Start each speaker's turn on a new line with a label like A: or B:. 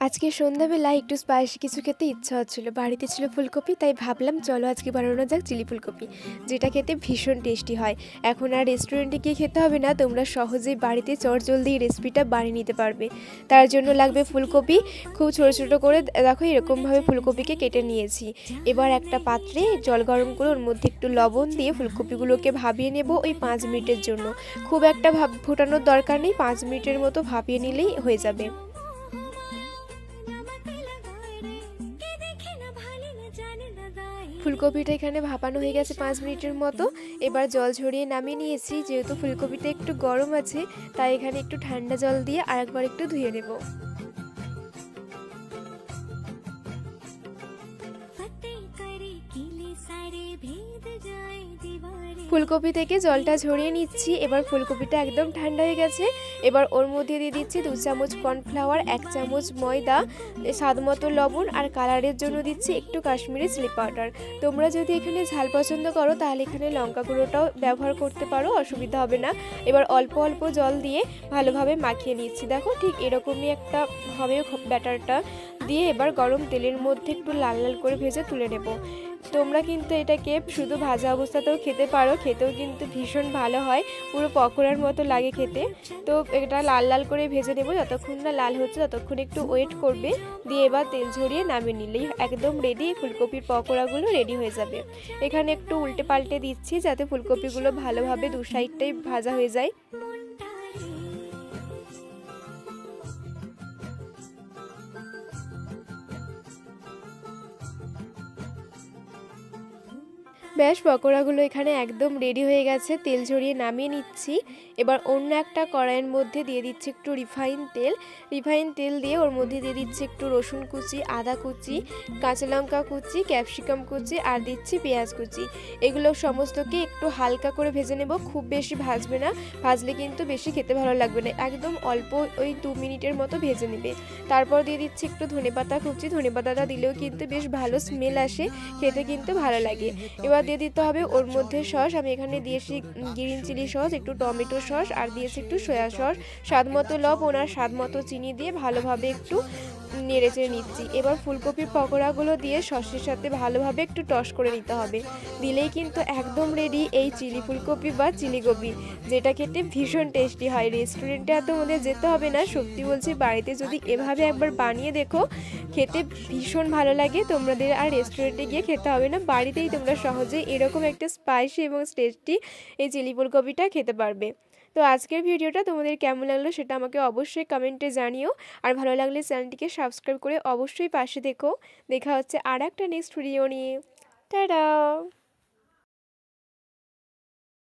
A: আজকে সন্ধ্যাবেলায় একটু স্পাইসি কিছু খেতে ইচ্ছা হচ্ছিল। বাড়িতে ছিল ফুলকপি, তাই ভাবলাম চলো আজকে বানানো যাক চিলি ফুলকপি, যেটা খেতে ভীষণ টেস্টি হয়। এখন আর রেস্টুরেন্টে গিয়ে খেতে হবে না, তোমরা সহজেই বাড়িতে চটজলদি রেসিপিটা বানিয়ে নিতে পারবে। তার জন্য লাগবে ফুলকপি, খুব ছোটো ছোটো করে দেখো এরকমভাবে ফুলকপিকে কেটে নিয়েছি। এবার একটা পাত্রে জল গরম করে ওর মধ্যে একটু লবণ দিয়ে ফুলকপিগুলোকে ভাবিয়ে নেব ওই পাঁচ মিনিটের জন্য। খুব একটা ভাব ফোটানোর দরকার নেই, পাঁচ মিনিটের মতো ভাবিয়ে নিলেই হয়ে যাবে। ফুলকপিটা এখানে ভাপানো হয়ে গেছে পাঁচ মিনিটের মতো। এবার জল ঝরিয়ে নামিয়ে নিয়েছি। যেহেতু ফুলকপিটা একটু গরম আছে, তাই এখানে একটু ঠান্ডা জল দিয়ে আরেকবার একটু ধুয়ে নেব। ফুলকপি থেকে জলটা ঝরিয়ে নিচ্ছি। এবার ফুলকপিটা একদম ঠান্ডা হয়ে গেছে। এবার ওর মধ্যে দিয়ে দিচ্ছি দু চামচ কর্নফ্লাওয়ার, এক চামচ ময়দা স্বাদ মতো লবণ আর কালারের জন্য দিচ্ছি একটু কাশ্মীরি চিলি পাউডার। তোমরা যদি এখানে ঝাল পছন্দ করো, তাহলে এখানে লঙ্কা গুঁড়োটাও ব্যবহার করতে পারো, অসুবিধা হবে না। এবার অল্প অল্প জল দিয়ে ভালোভাবে মাখিয়ে নিচ্ছি। দেখো ঠিক এরকমই একটা হবে ব্যাটারটা। দিয়ে এবার গরম তেলের মধ্যে একটু লাল লাল করে ভেজে তুলে নেব। তোমরা কিন্তু এটাকে শুধু ভাজা অবস্থাতেও খেতে পারো, খেতেও কিন্তু ভীষণ ভালো হয়, পুরো পকোড়ার মতো লাগে খেতে। তো এটা লাল লাল করে ভেজে নেব, যতক্ষণ না লাল হচ্ছে ততক্ষণ একটু ওয়েট করবে, দিয়ে এবার তেল ঝরিয়ে নামিয়ে নিলেই একদম রেডি ফুলকপির পকোড়াগুলো রেডি হয়ে যাবে। এখানে একটু উল্টে পাল্টে দিচ্ছি যাতে ফুলকপিগুলো ভালোভাবে দু সাইডটাই ভাজা হয়ে যায়। ব্যাস পকোড়াগুলো এখানে একদম রেডি হয়ে গেছে। তেল ঝরিয়ে নামিয়ে নিচ্ছি। এবার অন্য একটা কড়াইয়ের মধ্যে দিয়ে দিচ্ছি একটু রিফাইন তেল। রিফাইন তেল দিয়ে ওর মধ্যে দিয়ে দিচ্ছি একটু রসুন কুচি, আদা কুচি, কাঁচা লঙ্কা কুচি ক্যাপসিকাম কুচি আর দিচ্ছি পেঁয়াজ কুচি। এগুলো সমস্তকে একটু হালকা করে ভেজে নেব, খুব বেশি ভাজবে না। ভাজলে কিন্তু বেশি খেতে ভালো লাগবে না। একদম অল্প ওই দু মিনিটের মতো ভেজে নেবে। তারপর দিয়ে দিচ্ছি একটু ধনেপাতা কুচি। ধনেপাতাটা দিলেও কিন্তু বেশ ভালো স্মেল আসে, খেতে কিন্তু ভালো লাগে। এবার দিয়ে দিতে হবে। ওর মধ্যে সস আমি এখানে দিয়েছি গ্রিন চিলি সস, একটু টমেটো সস, আর দিয়েছি একটু সয়া সস। স্বাদ মতো লব ওনার স্বাদ মতো চিনি দিয়ে ভালোভাবে একটু নেড়ে চেড়ে নিচ্ছি। এবার ফুলকপির পকোড়াগুলো দিয়ে সসের সাথে ভালোভাবে একটু টস করে নিতে হবে। দিলেই কিন্তু একদম রেডি এই চিলি ফুলকপি বা চিলি কপি যেটা খেতে ভীষণ টেস্টি হয়। রেস্টুরেন্টে এত আমাদের যেতে হবে না। সত্যি বলছি, বাড়িতে যদি এভাবে একবার বানিয়ে দেখো, খেতে ভীষণ ভালো লাগে। তোমাদের আর রেস্টুরেন্টে গিয়ে খেতে হবে না। বাড়িতেই তোমরা সহজেই এরকম একটা স্পাইসি এবং টেস্টি এই চিলি ফুলকপিটা খেতে পারবে। তো আজকের ভিডিওটা তোমাদের কেমন লাগল সেটা আমাকে অবশ্যই কমেন্টে জানিও। আর ভালো লাগলে চ্যানেলটিকে সাবস্ক্রাইব করে অবশ্যই পাশে দেখো দেখা হচ্ছে আর একটা নেক্সট ভিডিও নিয়ে। টাটা!